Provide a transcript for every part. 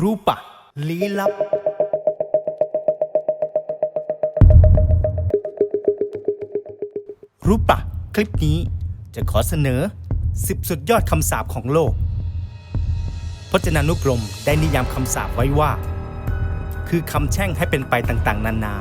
รูปะลี้ลับ รูปะคลิปนี้จะขอเสนอ 10 สุดยอดคำสาปของโลก พจนานุกรมได้นิยามคำสาปไว้ว่า คือคำแช่งให้เป็นไปต่างๆ นานา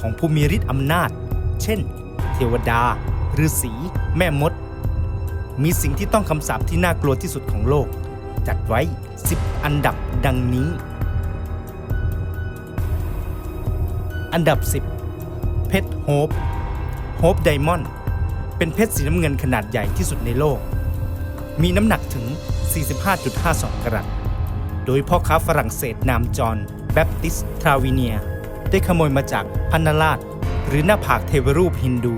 ของผู้มีฤทธิ์อำนาจ เช่น เทวดาฤาษีแม่มด มีสิ่งที่ต้องคำสาปที่น่ากลัวที่สุดของโลก จัดไว้ 10 อันดับดังนี้ อันดับ 10 เพชรโฮปโฮปไดมอนด์เป็นเพชรสีน้ำเงินขนาดใหญ่ที่สุดในโลก มีน้ำหนักถึง 45.52 กรัตโดยพ่อค้าฝรั่งเศสนามจอห์นแบปติสทราวิเนีย ได้ขโมยมาจากพันนราช หรือหน้าผากเทวรูปฮินดู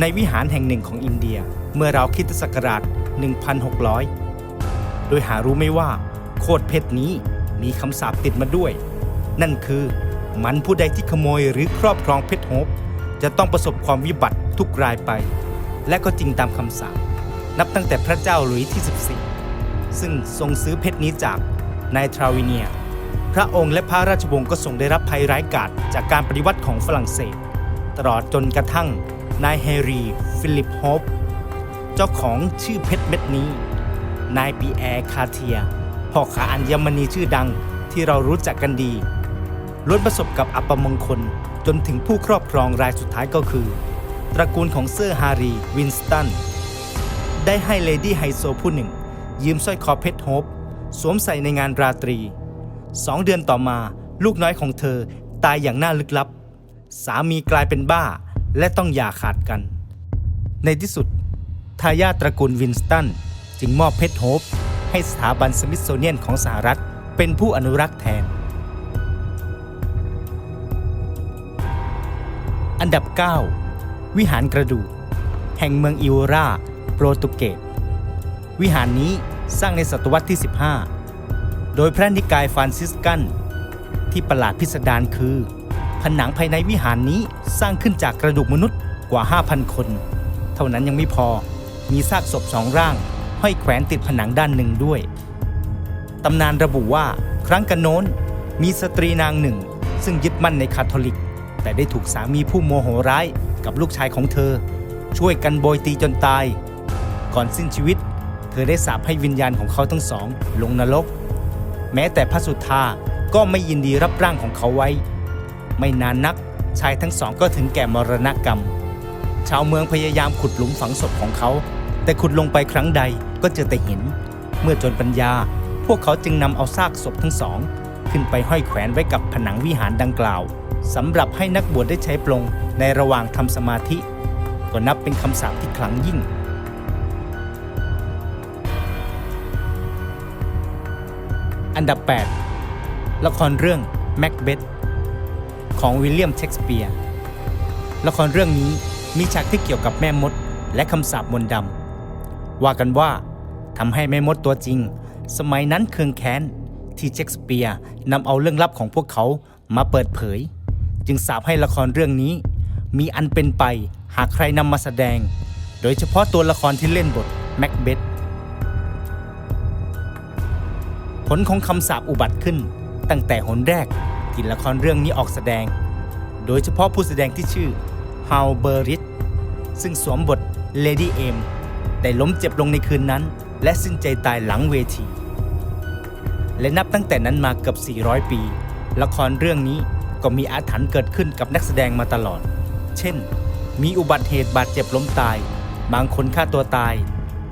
ในวิหารแห่งหนึ่งของอินเดียเมื่อราวคริดศักราช 1,600 ดยหารู้ไม่ว่า โคดเพชรนี้มีคำสาปติดมาด้วย นั่นคือมันผู้ใดที่ขโมยหรือครอบครองเพชรโฮปจะต้องประสบความวิบัติทุกรายไป และก็จริงตามคำสาปนับตั้งแต่พระเจ้าหลุยส์ที่ 14 ซึ่งทรงซื้อเพชรนี้จากนายทราวิเนีย พระองค์และพระราชวงศ์ก็ทรงได้รับภัยร้ายกาจจากการปฏิวัติของฝรั่งเศส ตลอดจนกระทั่งนายแฮร์รี่ฟิลิปโฮป เจ้าของชื่อเพชรเม็ดนี้ นายปีแอร์คาเทียพ่อค้าอัญมณีชื่อดังที่เรารู้จักกันดีล้วนประสบกับอัปมงคลจนถึงผู้ครอบครองรายสุดท้ายก็คือ ตระกูลของเซอร์ฮารีวินสตัน ได้ให้เลดี้ไฮโซผู้หนึ่ง ยืมสร้อยคอเพชรโฮปสวมใส่ในงานราตรีสองเดือนต่อมาลูกน้อยของเธอตายอย่างน่าลึกลับ สามีกลายเป็นบ้าและต้องหย่าขาดกัน ในที่สุดทายาทตระกูลวินสตัน จึงมอบเพชรโฮปให้สถาบันสมิธโซเนียนของสหรัฐ เป็นผู้อนุรักษ์แทน อันดับ 9 วิหารกระดูกแห่งเมืองอิโอราโปรตุเกสวิหารนี้สร้างในศตวรรษที่ 15 โดยพระนิกายฟรานซิสกัน ที่ประหลาดพิสดารคือ ผนังภายในวิหารนี้สร้างขึ้นจากกระดูกมนุษย์กว่า 5,000 คน เท่านั้นยังไม่พอมีซากศพสองร่าง ห้อยแขวนติดผนังด้านหนึ่งด้วย ตำนานระบุว่าครั้งกันโน้น มีสตรีนางหนึ่ง ซึ่งยึดมั่นในคาทอลิก แต่ได้ถูกสามีผู้โมโหร้ายกับลูกชายของเธอ ช่วยกันโบยตีจนตาย ก่อนสิ้นชีวิต เธอได้สาปให้วิญญาณของเขาทั้งสอง ลงนรก แม้แต่พระสุธาก็ไม่ยินดีรับร่างของเขาไว้ ไม่นานนักชายทั้งสองก็ถึงแก่มรณกรรม ชาวเมืองพยายามขุดหลุมฝังศพของเขา แต่ขุดลงไปครั้งใด ก็เจอแต่หิน เมื่อจนปัญญา พวกเขาจึงนำเอาซากศพทั้งสอง ขึ้นไปห้อยแขวนไว้กับผนังวิหารดังกล่าวสำหรับให้นักบวชได้ใช้ปลงในระหว่างทำสมาธิ ก็นับเป็นคำสาปที่ขลังยิ่งอันดับ 8 ละครเรื่องแม็กเบธของวิลเลียมเชกสเปียร์ ละครเรื่องนี้มีฉากที่เกี่ยวกับแม่มดและคำสาปมนต์ดำว่ากันว่า ทำให้แม่มดตัวจริง สมัยนั้นเคืองแค้น ที่เชกสเปียร์นำเอาเรื่องลับของพวกเขามาเปิดเผย จึงสาปให้ละครเรื่องนี้ มีอันเป็นไปหากใครนำมาแสดง โดยเฉพาะตัวละครที่เล่นบทแม็กเบธผลของคำสาปอุบัติขึ้น ตั้งแต่หนแรกที่ละครเรื่องนี้ออกแสดง โดยเฉพาะผู้แสดงที่ชื่อฮาวเบอริตซึ่งสวมบทเลดี้เอมได้ล้มเจ็บลงในคืนนั้น และสิ้นใจตายหลังเวที และนับตั้งแต่นั้นมาเกือบ 400 ปี ละครเรื่องนี้ก็มีอาถรรพ์เกิดขึ้นกับนักแสดงมาตลอด เช่น มีอุบัติเหตุบาดเจ็บล้มตาย บางคนฆ่าตัวตาย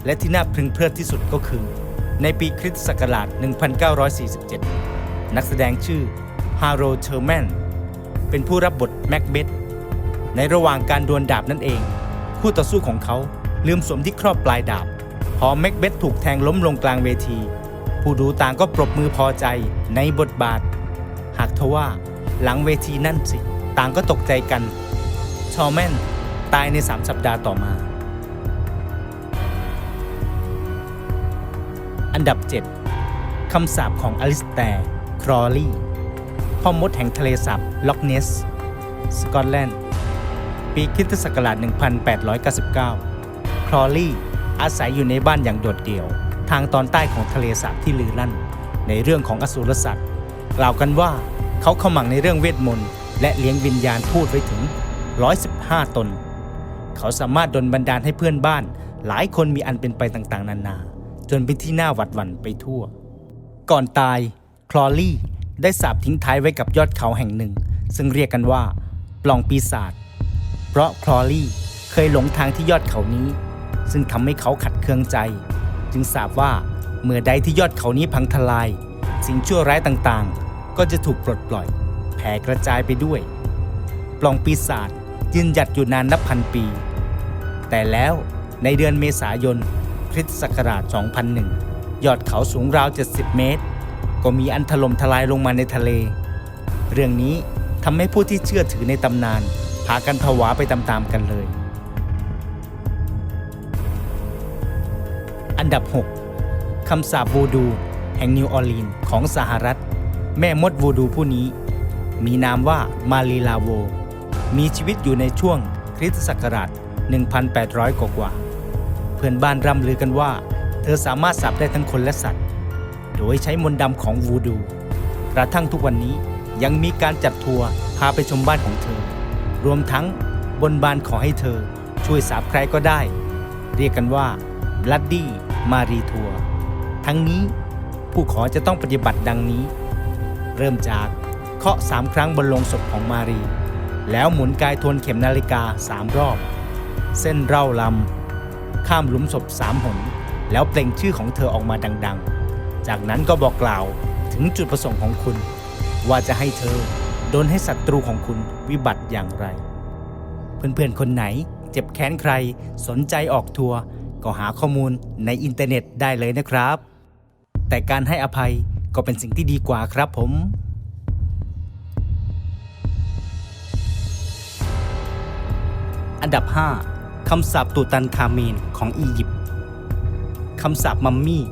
และที่น่าพึงเพลิดที่สุดก็คือ ในปีคริสตศักราช 1947 นักแสดงชื่อฮาร์โรเชอร์แมนเป็นผู้รับบทแม็กเบธในระหว่างการดวลดาบนั่นเอง คู่ต่อสู้ของเขาลืมสวมที่ครอบปลายดาบ พอแม็กเบธถูกแทงล้มลงกลางเวที ผู้ดูต่างก็ปรบมือพอใจในบทบาท หากทว่าหลังเวทีนั่นสิ ต่างก็ตกใจกัน ชอแมนตายใน 3 สัปดาห์ต่อมา อันดับ 7 คำสาปของอลิสแตร์ครอลีพ่อมดแห่งทะเลสาบล็อกเนส สกอตแลนด์ ปีคริสตศักราช 1899 ครอลี อาศัยอยู่ในบ้านอย่างโดดเดี่ยว ทางตอนใต้ของทะเลสาบที่ลือลั่น ในเรื่องของอสูรสัตว์กล่าวกันว่าเขาขมังในเรื่องเวทมนต์และเลี้ยงวิญญาณพูดไว้ถึง 115 ตน เขาสามารถดลบันดาลให้เพื่อนบ้าน หลายคนมีอันเป็นไปต่างๆ นานา จนเป็นที่น่าหวัดหวั่นไปทั่ว ก่อนตายคลอรี่ได้สาบทิ้งท้ายไว้กับยอดเขาแห่งหนึ่ง ซึ่งเรียกกันว่าปล่องปีศาจเพราะคลอรี่เคยหลงทางที่ยอดเขานี้ ซึ่งทำให้เขาขัดเคืองใจ จึงทราบว่าเมื่อใดที่ยอดเขานี้พังทลาย สิ่งชั่วร้ายต่างๆ ก็จะถูกปลดปล่อย แผ่กระจายไปด้วย ปล่องปีศาจยืนหยัดอยู่นานนับพันปี แต่แล้วในเดือนเมษายนคริสตศักราช 2001 ยอดเขาสูงราว 70 เมตร ก็มีอันถล่มทลายลงมาในทะเล เรื่องนี้ทำให้ผู้ที่เชื่อถือในตำนานพากันผวาไปตามๆกันเลย อันดับ 6 คำสาปวูดู แห่งนิวออร์ลีนส์ของสหรัฐ แม่มดวูดูผู้นี้ มีนามว่ามารีลาโว มีชีวิตอยู่ในช่วงคริสตศักราช 1,800กว่าเพื่อนบ้านร่ำลือกันว่า เธอสามารถสาปได้ทั้งคนและสัตว์ โดยใช้มนต์ดำของวูดูกระทั่งทุกวันนี้ยังมีการจัดทัวร์พาไปชมบ้านของเธอ รวมทั้งบนบานขอให้เธอช่วยสาบใครก็ได้ เรียกกันว่า Bloody มารีทัวร์ทั้งนี้ผู้ขอจะต้องปฏิบัติดังนี้ เริ่มจากเคาะสามครั้งบนโลงศพของมารี แล้วหมุนกายทวนเข็มนาฬิกาสามรอบ เส้นเร่าลำ ข้ามหลุมศพสามหน แล้วเปล่งชื่อของเธอออกมาดัง ๆ จากนั้นก็บอกกล่าวถึงจุดประสงค์ของคุณ ว่าจะให้เธอโดนให้ศัตรูของคุณวิบัติอย่างไร เพื่อนๆคนไหน เจ็บแค้นใครสนใจออกทัวร์ ก็หาข้อมูลในอินเทอร์เน็ตได้เลยนะครับ แต่การให้อภัยก็เป็นสิ่งที่ดีกว่าครับผมอันดับ 5คำสาปตูตันคาเมนของอียิปต์คำสาปมัมมี่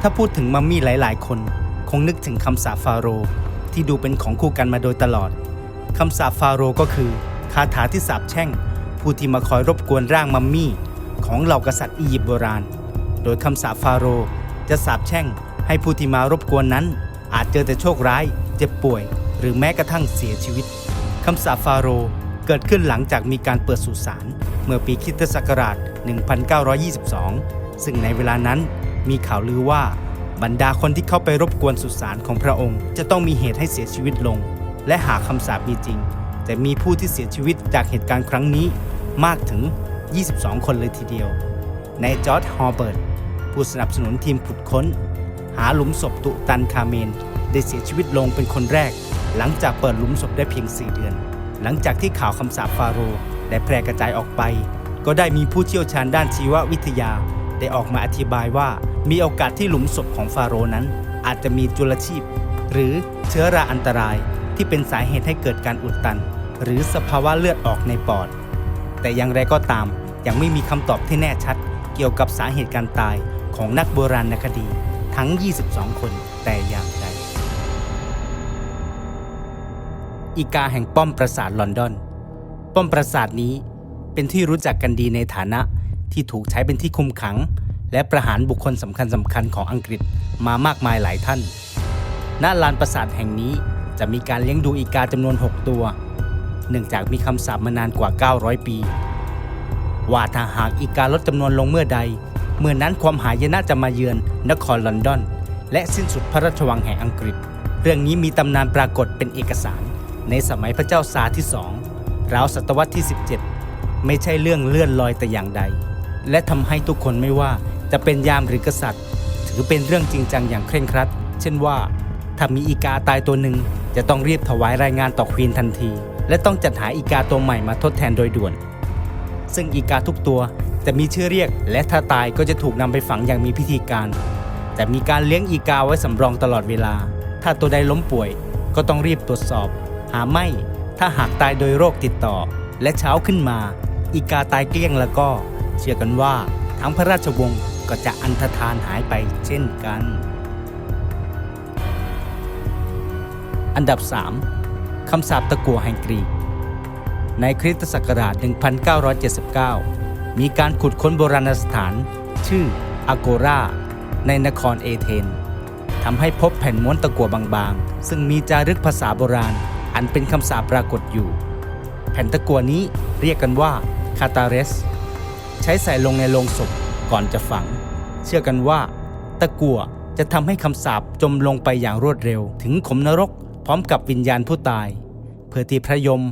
ถ้าพูดถึงมัมมี่หลายๆ คน คงนึกถึงคำสาปฟาโรห์ที่ดูเป็นของคู่กันมาโดยตลอดคำสาปฟาโรห์ก็คือ คาถาที่สาปแช่ง ผู้ที่มาคอยรบกวนร่างมัมมี่ ของเหล่ากษัตริย์อียิปต์โบราณ โดยคำสาปฟาโรห์จะสาปแช่งให้ผู้ที่มารบกวนนั้น อาจเจอแต่โชคร้าย เจ็บป่วย หรือแม้กระทั่งเสียชีวิตคำสาปฟาโรห์เกิดขึ้นหลังจากมีการเปิดสุสานเมื่อปีคริสตศักราช 1922 ซึ่งในเวลานั้นมีข่าวลือว่าบรรดาคนที่เข้าไปรบกวนสุสานของพระองค์ จะต้องมีเหตุให้เสียชีวิตลง และหากคำสาปมีจริง แต่มีผู้ที่เสียชีวิตจากเหตุการณ์ครั้งนี้มากถึง 22 คนเลยทีเดียว ในจอร์จฮอร์เบิร์ตผู้สนับสนุนทีมขุดค้น หาหลุมศพตุตันคาเมน ได้เสียชีวิตลงเป็นคนแรก หลังจากเปิดหลุมศพได้เพียง 4 เดือน หลังจากที่ข่าวคำสาปฟาโรห์ได้แพร่กระจายออกไป ก็ได้มีผู้เชี่ยวชาญด้านชีววิทยา ได้ออกมาอธิบายว่ามีโอกาสที่หลุมศพของฟาโรห์นั้น อาจจะมีจุลชีพ หรือเชื้อราอันตรายที่เป็นสาเหตุให้เกิดการอุดตัน หรือสภาวะเลือดออกในปอด แต่อย่างไรก็ตาม ยังไม่มีคำตอบที่แน่ชัด เกี่ยวกับสาเหตุการตายของนักโบราณคดี ทั้ง 22 คนแต่อย่างใดอีกาแห่งป้อมปราสาทลอนดอน ป้อมปราสาทนี้เป็นที่รู้จักกันดีในฐานะที่ถูกใช้เป็นที่คุมขัง และประหารบุคคลสำคัญสำคัญของอังกฤษมามากมายหลายท่าน ณ ลานปราสาทแห่งนี้จะมีการเลี้ยงดูอีกาจำนวน 6 ตัว เนื่องจากมีคำสาปมานานกว่า 900 ปี ว่าถ้าหากอีกาลดจำนวนลงเมื่อใด เมื่อนั้นความหายนะจะมาเยือนนครลอนดอน และสิ้นสุดพระราชวังแห่งอังกฤษ เรื่องนี้มีตำนานปรากฏเป็นเอกสาร ในสมัยพระเจ้าซาที่สองราวศตวรรษที่ 17 ไม่ใช่เรื่องเลื่อนลอยแต่อย่างใด และทำให้ทุกคนไม่ว่าจะเป็นยามหรือกษัตริย์ ถือเป็นเรื่องจริงจังอย่างเคร่งครัด เช่นว่า ถ้ามีอีกาตายตัวหนึ่งจะต้องรีบถวายรายงานต่อควีนทันที และต้องจัดหาอีกาตัวใหม่มาทดแทนโดยด่วน ซึ่งอีกาทุกตัวจะมีชื่อเรียก และถ้าตายก็จะถูกนำไปฝังอย่างมีพิธีการ แต่มีการเลี้ยงอีกาไว้สำรองตลอดเวลา ถ้าตัวใดล้มป่วย ก็ต้องรีบตรวจสอบ หาไม่ ถ้าหากตายโดยโรคติดต่อ และเช้าขึ้นมา อีกาตายเกลี้ยงแล้วก็ เชื่อกันว่าทั้งพระราชวงศ์ก็จะอันธทานหายไปเช่นกัน อันดับ 3 คำสาปตะกัวแห่งกรีก ในคริสตศักราช 1979 มีการขุดค้นโบราณสถาน ชื่ออโกราในนครเอเธนทำให้พบแผ่นม้วนตะกั่วบางๆ ซึ่งมีจารึกภาษาโบราณ อันเป็นคำสาปปรากฏอยู่ แผ่นตะกั่วนี้เรียกกันว่าคาตาเรส ใช้ใส่ลงในโลงศพก่อนจะฝัง เชื่อกันว่า ตะกั่วจะทำให้คำสาปจมลงไปอย่างรวดเร็ว ถึงขมนรกพร้อมกับวิญญาณผู้ตาย เพื่อที่พระยม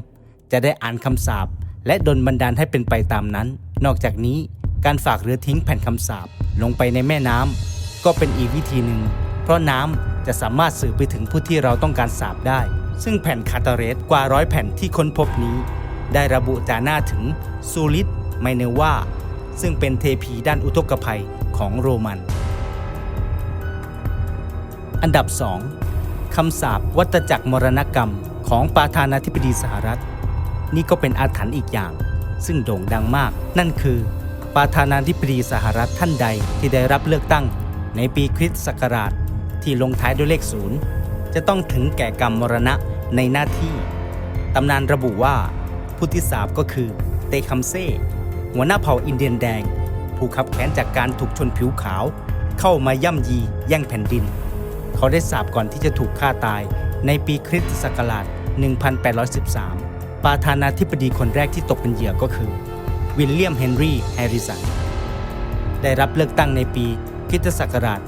จะได้อ่านคำสาปและดลบันดาลให้เป็นไปตามนั้น นอกจากนี้การฝากหรือทิ้งแผ่นคำสาปลงไปในแม่น้ำก็เป็นอีกวิธีหนึ่ง เพราะน้ำจะสามารถสื่อไปถึงผู้ที่เราต้องการสาบได้ ซึ่งแผ่นคาตาเรสกว่าร้อยแผ่นที่ค้นพบนี้ ได้ระบุจาหน้าถึงซูริตไมเนวาซึ่งเป็นเทพีด้านอุทกภัยของโรมัน อันดับ 2คำสาปวัตจักรมรณกรรมของประธานาธิบดีสหรัฐ นี่ก็เป็นอาถรรพ์อีกอย่าง ซึ่งโด่งดังมาก นั่นคือ ประธานาธิบดีสหรัฐท่านใดที่ได้รับเลือกตั้ง ในปีคริสต์ศักราช ที่ลงท้ายด้วยเลขศูนย์จะต้องถึงแก่กรรมมรณะในหน้าที่ ตำนานระบุว่าผู้ที่สาบก็คือเตคัมเซ่หัวหน้าเผ่าอินเดียนแดง ผู้ขับแค้นจากการถูกชนผิวขาว เข้ามาย่ำยีแย่งแผ่นดิน เขาได้สาบก่อนที่จะถูกฆ่าตายในปีคริสต์ศักราช 1813 ประธานาธิบดีคนแรกที่ตกเป็นเหยื่อก็คือ วิลเลียมเฮนรี่แฮริสัน ได้รับเลือกตั้งในปีคิตศักราช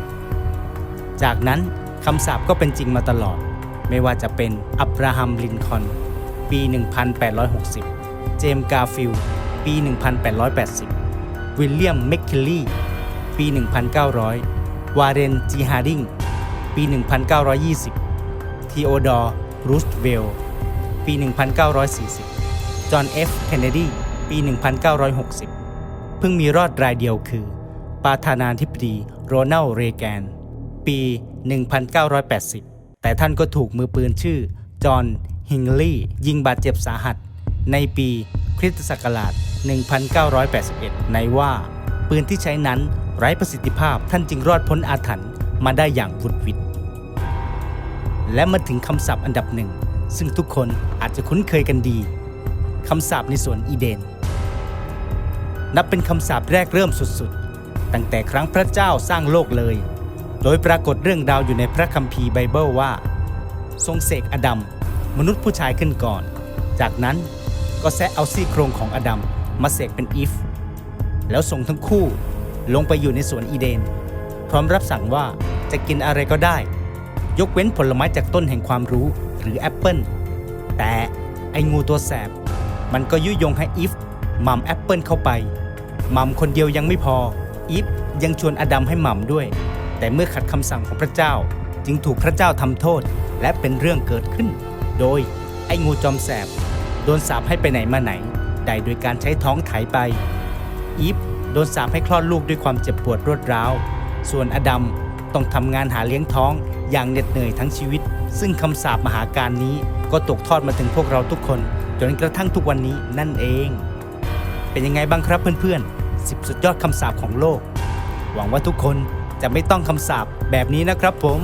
1840 จากนั้นคำสาปก็เป็นจริงมาตลอด ไม่ว่าจะเป็นอับราฮัม ลินคอน ปี 1860 เจมส์กาฟิล ปี 1880 วิลเลียมเมคคิลลี่ ปี 1900 วาเรน จีฮาร์ดิง ปี 1920 ทีโอดอร์ รูสเวลล์ ปี 1940 จอห์นเอฟเคนเนดีปี 1960 เพิ่งมีรอดรายเดียวคือประธานาธิบดีโรนัลด์เรแกน ปี 1980 แต่ท่านก็ถูกมือปืนชื่อ จอห์นฮิงลีย์ยิงบาดเจ็บสาหัส ในปีคริสตศักราช 1981 ในว่าปืนที่ใช้นั้นไร้ประสิทธิภาพท่านจึงรอดพ้นอาถรรพ์มาได้อย่างวุดวิดและมาถึงคำศัพท์อันดับหนึ่ง ซึ่งทุกคนอาจจะคุ้นเคยกันดีคำสาปในสวนอีเดน นับเป็นคำสาปแรกเริ่มสุดๆ ตั้งแต่ครั้งพระเจ้าสร้างโลกเลย โดยปรากฏเรื่องราวอยู่ในพระคัมภีร์ไบเบิลว่า ทรงเสกอดัมมนุษย์ผู้ชายขึ้นก่อน จากนั้นก็แซะเอาซี่โครงของอดัมมาเสกเป็นอีฟ แล้วส่งทั้งคู่ลงไปอยู่ในสวนอีเดน พร้อมรับสั่งว่าจะกินอะไรก็ได้ ยกเว้นผลไม้จากต้นแห่งความรู้ หรือแอปเปิลแต่ไอ้งูตัวแสบ มันก็ยุยงให้อีฟม่ำแอปเปิลเข้าไปม่ำคนเดียวยังไม่พออีฟยังชวนอดัมให้ม่ำด้วย แต่เมื่อขัดคำสั่งของพระเจ้า จึงถูกพระเจ้าทำโทษและเป็นเรื่องเกิดขึ้น โดยไอ้งูจอมแสบ โดนสาปให้ไปไหนมาไหนได้โดยการใช้ท้องไถไปอีฟโดนสาปให้คลอดลูกด้วยความเจ็บปวดรวดร้าว ส่วนอดัม ต้องทำงานหาเลี้ยงท้องอย่างเหน็ดเหนื่อยทั้งชีวิต ซึ่งคำสาปมหาการนี้ก็ตกทอดมาถึงพวกเราทุกคน จนกระทั่งทุกวันนี้นั่นเอง เป็นยังไงบ้างครับเพื่อนๆ10 สุดยอดคำสาปของโลก หวังว่าทุกคนจะไม่ต้องคำสาปแบบนี้นะครับผม